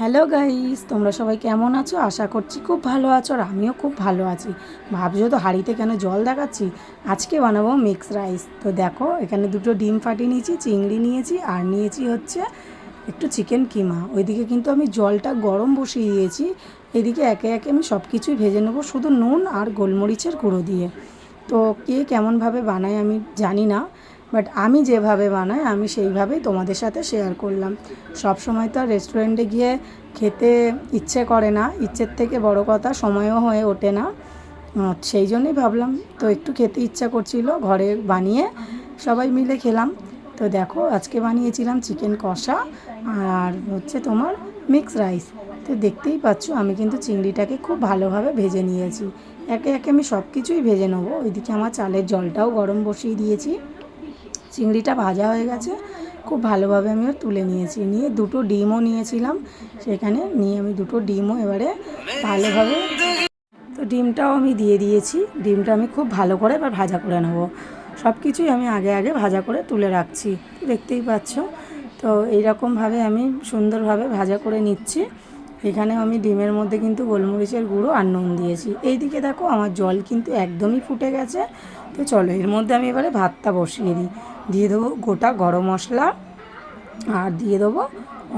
Hello guys তোমরা সবাই কেমন আছো? আশা করছি খুব ভালো আছো আর আমিও খুব ভালো আছি। ভাবছ তো হাঁড়িতে কেন জল দেখাচ্ছি? আজকে বানাবো মিক্স রাইস তো দেখো, এখানে দুটো ডিম ফাটিয়ে নিয়েছি, চিংড়ি নিয়েছি, আর নিয়েছি হচ্ছে একটু চিকেন কিমা। ওইদিকে কিন্তু আমি জলটা গরম বসিয়ে দিয়েছি। এদিকে একে একে আমি সব কিছুই ভেজে নেব, শুধু নুন আর গোলমরিচের গুঁড়ো দিয়ে। তো কে কেমনভাবে বানায় আমি জানি না। বাট আমি যেভাবে বানাই, আমি সেইভাবেই তোমাদের সাথে শেয়ার করলাম। সব সময় তো আর রেস্টুরেন্টে গিয়ে খেতে ইচ্ছে করে না, ইচ্ছের থেকে বড় কথা সময়ও হয়ে ওঠে না। সেই জন্যই ভাবলাম, তো একটু খেতে ইচ্ছা করছিল, ঘরে বানিয়ে সবাই মিলে খেলাম। তো দেখো, আজকে বানিয়েছিলাম চিকেন কষা আর হচ্ছে তোমার মিক্স রাইস তো দেখতেই পাচ্ছ, আমি কিন্তু চিংড়িটাকে খুব ভালোভাবে ভেজে নিয়েছি। একে একে আমি সব কিছুই ভেজে নেব। ওইদিকে আমার চালের জলটাও গরম বসিয়ে দিয়েছি। চিংড়িটা ভাজা হয়ে গেছে। খুব ভালোভাবে আমি ওর তুলে নিয়েছি। নিয়ে দুটো ডিমও নিয়েছিলাম। সেখানে নিয়ে আমি দুটো ডিমও এবারে ভালোভাবে তো ডিমটাও আমি দিয়ে দিয়েছি। ডিমটা আমি খুব ভালো করে এবার ভাজা করে নেব। সব কিছুই আমি আগে আগে ভাজা করে তুলে রাখছি। দেখতেই পাচ্ছ? তো এইরকমভাবে আমি সুন্দরভাবে ভাজা করে নিচ্ছি। এখানে আমি ডিমের মধ্যে কিন্তু গোলমরিচের গুঁড়ো আর নুন দিয়েছি। এইদিকে দেখো আমার জল কিন্তু একদমই ফুটে গেছে। তো চলো, এর মধ্যে আমি এবারে ভাতটা বসিয়ে দিই। দিয়ে দেবো গোটা গরম মশলা আর দিয়ে দেবো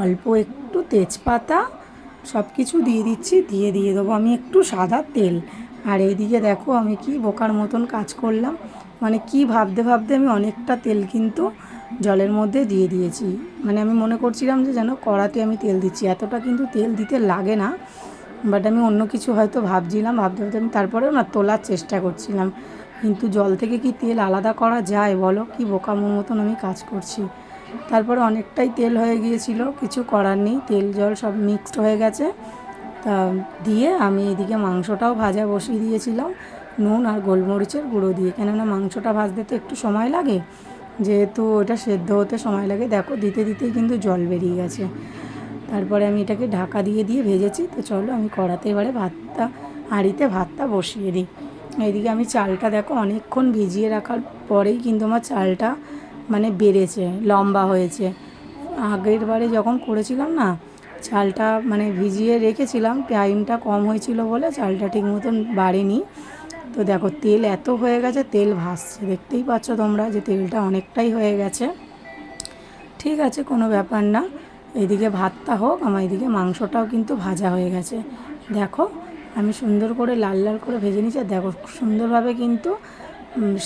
অল্প একটু তেজপাতা। সব কিছু দিয়ে দিচ্ছি, দিয়ে দিয়ে দেবো আমি একটু সাদা তেল। আর এইদিকে দেখো আমি কি বোকার মতন কাজ করলাম। মানে কি ভাবতে ভাবতে আমি অনেকটা তেল কিন্তু জলের মধ্যে দিয়ে দিয়েছি। মানে আমি মনে করছিলাম যে যেন কড়াতে আমি তেল দিচ্ছি। এতটা কিন্তু তেল দিতে লাগে না। বাট আমি অন্য কিছু হয়তো ভাবছিলাম, ভাবতে ভাবতে আমি তারপরেও না তোলার চেষ্টা করছিলাম। কিন্তু জল থেকে কি তেল আলাদা করা যায় বলো? কি বোকামোর মতন আমি কাজ করছি। তারপরে অনেকটাই তেল হয়ে গিয়েছিল, কিছু করার নেই। তেল, জল সব মিক্সড হয়ে গেছে। তা দিয়ে আমি এদিকে মাংসটাও ভাজা বসিয়ে দিয়েছিলাম। নুন আর গোলমরিচের গুঁড়ো দিয়ে। কেননা মাংসটা ভাজতে তো একটু সময় লাগে। যেহেতু ওটা সেদ্ধ হতে সময় লাগে, দেখো দিতে দিতেই কিন্তু জল বেরিয়ে গেছে। তারপরে আমি এটাকে ঢাকা দিয়ে দিয়ে ভেজেছি। তো চলো আমি কড়াতে এবারে ভাতটা, হাঁড়িতে ভাতটা বসিয়ে দিই। এইদিকে আমি চালটা দেখো অনেকক্ষণ ভিজিয়ে রাখার পরেই কিন্তু আমার চালটা মানে বেড়েছে, লম্বা হয়েছে। আগের বারে যখন করেছিলাম না, চালটা মানে ভিজিয়ে রেখেছিলাম, টাইমটা কম হয়েছিল বলে চালটা ঠিক মতন বাড়েনি। তো দেখো, তেল এত হয়ে গেছে, তেল ভাসছে। দেখতেই পাচ্ছ তোমরা যে তেলটা অনেকটাই হয়ে গেছে। ঠিক আছে, কোনো ব্যাপার না। এদিকে ভাতটা হোক, আমার এদিকে মাংসটাও কিন্তু ভাজা হয়ে গেছে। দেখো, আমি সুন্দর করে লাল লাল করে ভেজে নিচ্ছি আর দেখো সুন্দরভাবে কিন্তু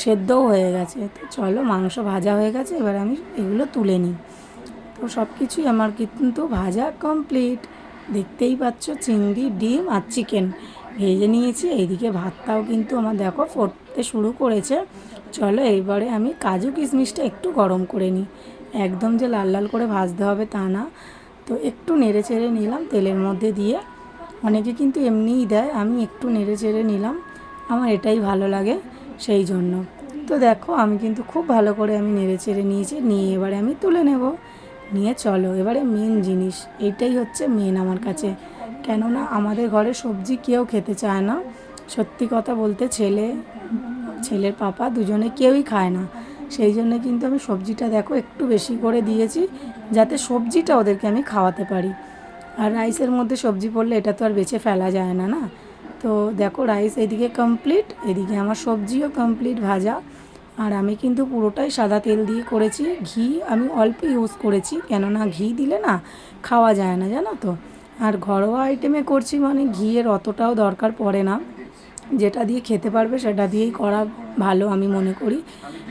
সেদ্ধও হয়ে গেছে। তো চলো, মাংস ভাজা হয়ে গেছে, এবার আমি এগুলো তুলে নিই। তো সব কিছুই আমার কিন্তু ভাজা কমপ্লিট। দেখতেই পাচ্ছ চিংড়ি, ডিম আর চিকেন। ভেজে নিয়েছি, এইদিকে ভাতটাও কিন্তু আমার দেখো ফুটতে শুরু করেছে। চলো এইবারে আমি কাজু কিশমিশটা একটু গরম করে নিই। একদম যে লাল লাল করে ভাজতে হবে তা না। তো একটু নেড়ে চেড়ে নিলাম তেলের মধ্যে দিয়ে। অনেকে কিন্তু এমনিই দেয়, আমি একটু নেড়ে চেড়ে নিলাম। আমার এটাই ভালো লাগে সেই জন্য। তো দেখো আমি কিন্তু খুব ভালো করে আমি নেড়ে চেড়ে নিয়েছি, নিয়ে এবারে আমি তুলে নেব। নিয়ে চলো এবারে মেন জিনিস এটাই হচ্ছে মেন আমার কাছে। কেননা আমাদের ঘরে সবজি কেউ খেতে চায় না। সত্যি কথা বলতে ছেলে, ছেলের পাপা দুজনে কেউই খায় না। সেই জন্য কিন্তু আমি সবজিটা দেখো একটু বেশি করে দিয়েছি যাতে সবজিটা ওদেরকে আমি খাওয়াতে পারি। আর রাইসের মধ্যে সবজি পড়লে এটা তো আর বেছে ফেলা যায় না না? তো দেখো রাইস এদিকে কমপ্লিট এদিকে আমার সবজিও কমপ্লিট ভাজা। আর আমি কিন্তু পুরোটাই সাদা তেল দিয়ে করেছি। ঘি আমি অল্প ইউজ করেছি, কেননা ঘি দিলে না খাওয়া যায় না, জানো তো? আর ঘরোয়া আইটেমে করছি মানে ঘিয়ের অতটাও দরকার পড়ে না। যেটা দিয়ে খেতে পারবে সেটা দিয়েই করা ভালো আমি মনে করি।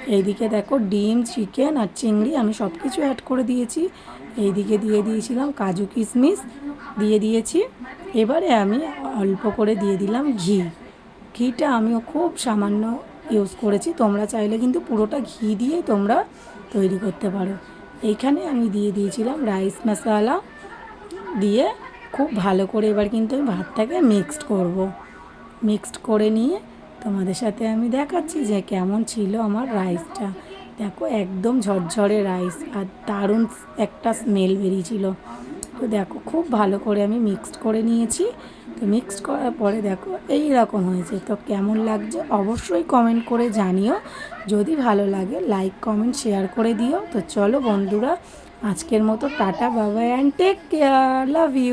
এইদিকে দেখো ডিম, চিকেন আর চিংড়ি আমি সব কিছু অ্যাড করে দিয়েছি। এইদিকে দিয়ে দিয়েছিলাম কাজু কিশমিশ দিয়ে দিয়েছি। এবারে আমি অল্প করে দিয়ে দিলাম ঘি। ঘিটা আমিও খুব সামান্য ইউজ করেছি। তোমরা চাইলে কিন্তু পুরোটা ঘি দিয়েই তোমরা তৈরি করতে পারো। এইখানে আমি দিয়ে দিয়েছিলাম রাইস মশলা দিয়ে খুব ভালো করে এবার কিন্তু আমি ভাতটাকে মিক্সড করব। মিক্সড করে নিয়ে তোমাদের সাথে আমি দেখাচ্ছি যে কেমন ছিল আমার রাইসটা দেখো একদম ঝরঝরে রাইস আর দারুণ একটা স্মেল বেরিয়েছিল। তো দেখো খুব ভালো করে আমি মিক্সড করে নিয়েছি। তো মিক্সড করার পরে দেখো এই রকম হয়েছে। তো কেমন লাগছে অবশ্যই কমেন্ট করে জানিও। যদি ভালো লাগে লাইক কমেন্ট শেয়ার করে দিও। তো চলো বন্ধুরা, আজকের মতো টাটা বাবা and take care love you